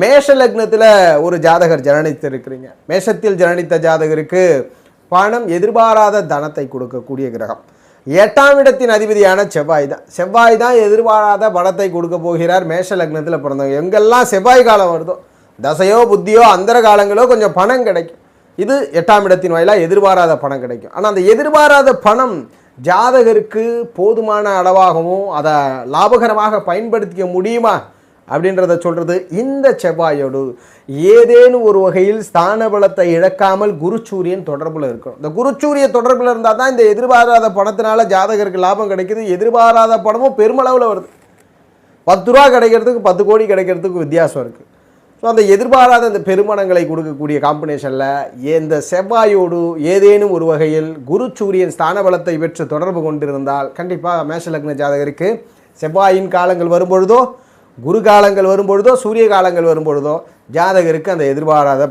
மேஷ லக்னத்தில் ஒரு ஜாதகர் ஜனனித்து இருக்கிறீங்க மேஷத்தில் ஜனனித்த ஜாதகருக்கு பணம் எதிர்பாராத தனத்தை கொடுக்கக்கூடிய கிரகம். எட்டாம் இடத்தின் அதிபதியான செவ்வாய் தான். செவ்வாய் தான் எதிர்பாராத பணத்தை கொடுக்க போகிறார். மேஷ லக்னத்தில் பிறந்தவங்க. எங்கெல்லாம் செவ்வாய் காலம் வருதோ தசையோ புத்தியோ அந்தர காலங்களோ கொஞ்சம் பணம் கிடைக்கும். இது எட்டாம் இடத்தின் வாயிலாக எதிர்பாராத பணம் கிடைக்கும். ஆனால் அந்த எதிர்பாராத பணம் ஜாதகருக்கு போதுமான அளவாகவும் அதை லாபகரமாக பயன்படுத்திக்க முடியுமா? அப்படின்றத சொல்கிறது இந்த செவ்வாயோடு. ஏதேனும் ஒரு வகையில் ஸ்தான பலத்தை இழக்காமல் குருச்சூரியன் தொடர்பில் இருக்கும். இந்த குருச்சூரிய தொடர்பில் இருந்தால் தான் இந்த எதிர்பாராத பணத்தினால ஜாதகருக்கு லாபம் கிடைக்குது எதிர்பாராத பணமும் பெருமளவில் வருது. பத்து ரூபா கிடைக்கிறதுக்கு பத்து கோடி கிடைக்கிறதுக்கு வித்தியாசம் இருக்குது ஸோ அந்த எதிர்பாராத இந்த பெருமணங்களை கொடுக்கக்கூடிய காம்பினேஷனில் இந்த செவ்வாயோடு ஏதேனும் ஒரு வகையில் குரு சூரியன் ஸ்தான பலத்தை பெற்று தொடர்பு கொண்டிருந்தால் கண்டிப்பாக மேஷலக்ன ஜாதகருக்கு செவ்வாயின் காலங்கள் வரும்பொழுதோ குரு காலங்கள் வரும்பொழுதோ சூரிய காலங்கள் வரும்பொழுதோ ஜாதகருக்கு அந்த எதிர்பாராத